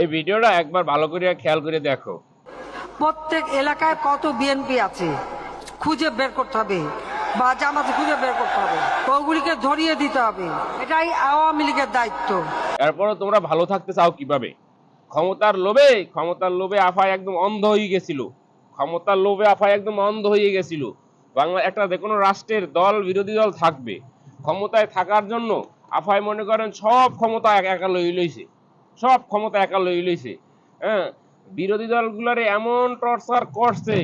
এই ভিডিওটা একবার ভালো করে খেয়াল করে দেখো। প্রত্যেক এলাকায় কত বিএনপি আছে খুঁজে বের করতে হবে বা জামাতে খুঁজে বের করতে হবে ওগুলিকে ধরিয়ে দিতে হবে। এটাই আওয়ামী লীগের দায়িত্ব। এরপরও তোমরা ভালো থাকতে চাও কীভাবে? ক্ষমতার লোভে ক্ষমতার লোভে আফায় একদম অন্ধ হয়ে গেছিল। ক্ষমতার লোভে আফায় একদম অন্ধ হয়ে গেছিল। বাংলা একটা যে কোনো রাষ্ট্রের দল বিরোধী দল থাকবে। ক্ষমতায় থাকার জন্য আফায় মনে করেন সব ক্ষমতা একা একা লই লইছে। সব ক্ষমতা একা লই লইছে। হ্যাঁ বিরোধী দলগুলোরে এমন টর্চার করছে,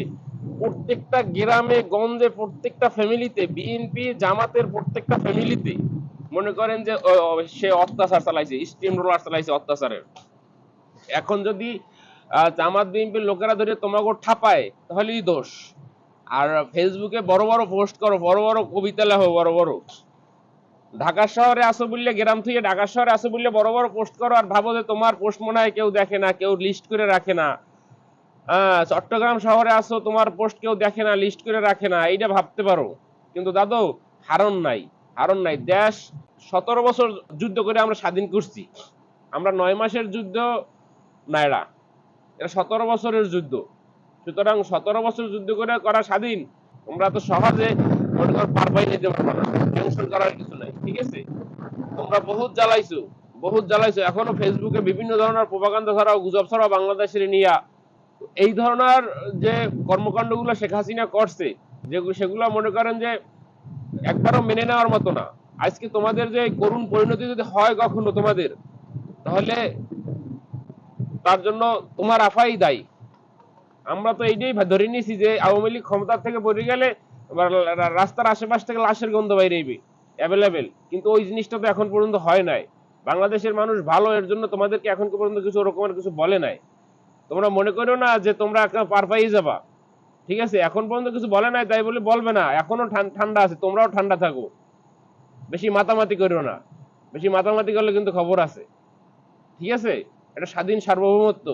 প্রত্যেকটা গ্রামে, গঞ্জে, প্রত্যেকটা ফ্যামিলিতে বিএনপি জামাতের প্রত্যেকটা ফ্যামিলিতে মনে করেন যে সে অত্যাচার চালাইছে, স্টিম রোলার চালাইছে অত্যাচারের। এখন যদি জামাত বিএনপির লোকেরা ধরে তোমাকে ঠাপায়, তাহলেই দোষ। আর ফেসবুকে বড় বড় পোস্ট করো, বড় বড় কবিতা লেখো, বড় বড়। ঢাকা শহরে আসো বললে, গ্রাম থেকে ঢাকা শহরে আসো বললে বড় বড় পোস্ট করো আর ভাবো যে তোমার পোস্ট মনে হয় কেউ দেখে না, কেউ লিস্ট করে রাখে না। হ্যাঁ চট্টগ্রাম শহরে আসো তোমার পোস্ট কেউ দেখে না লিস্ট করে রাখে না, এইটা ভাবতে পারো। কিন্তু দাদু, হারণ নাই হারণ নাই। দেশ সতেরো বছর যুদ্ধ করে আমরা স্বাধীন করছি। আমরা নয় মাসের যুদ্ধ না এরা এটা সতেরো বছরের যুদ্ধ। সুতরাং সতেরো বছর যুদ্ধ করে করা স্বাধীন। তোমরা তো সহজে মনে করো পার পাই নিতে পারবে না। টেনশন করার কিছু নাই, ঠিক আছে? তোমরা বহুত জ্বালাইছো বহুত জ্বালাইছো। এখনও ফেসবুকে বিভিন্ন ধরনের প্রপাগান্ডা ছাড়াও গুজব ছাড়াও বাংলাদেশের নিয়া। এই ধরনের যে কর্মকাণ্ডগুলো শেখ হাসিনা করছে যেগুলো সেগুলো মনে করেন যে একবারও মেনে নেওয়ার মতো না। আজকে তোমাদের যে করুণ পরিণতি যদি হয় কখনো তোমাদের, তাহলে তার জন্য তোমার আফাই দায়ী। আমরা তো এইটাই ধরে নিয়েছি যে আওয়ামী লীগ ক্ষমতার থেকে পড়ে গেলে রাস্তার আশেপাশ থেকে লাশের গন্ধ বাইরে অ্যাভেলেবেল কিন্তু ওই জিনিসটা তো এখন পর্যন্ত হয় নাই। বাংলাদেশের মানুষ ভালো, এর জন্য তোমাদেরকে এখন পর্যন্ত কিছু ওরকমের কিছু বলে নাই। তোমরা মনে করো না যে তোমরা পার পাইয়ে যাবা। ঠিক আছে? এখন পর্যন্ত কিছু বলে নাই, তাই বলে বলবে না। এখনও ঠান্ডা আছে, তোমরাও ঠান্ডা থাকো। বেশি মাতামাতি করো না। বেশি মাতামাতি করলে কিন্তু খবর আছে। ঠিক আছে? এটা স্বাধীন সার্বভৌমত্ব।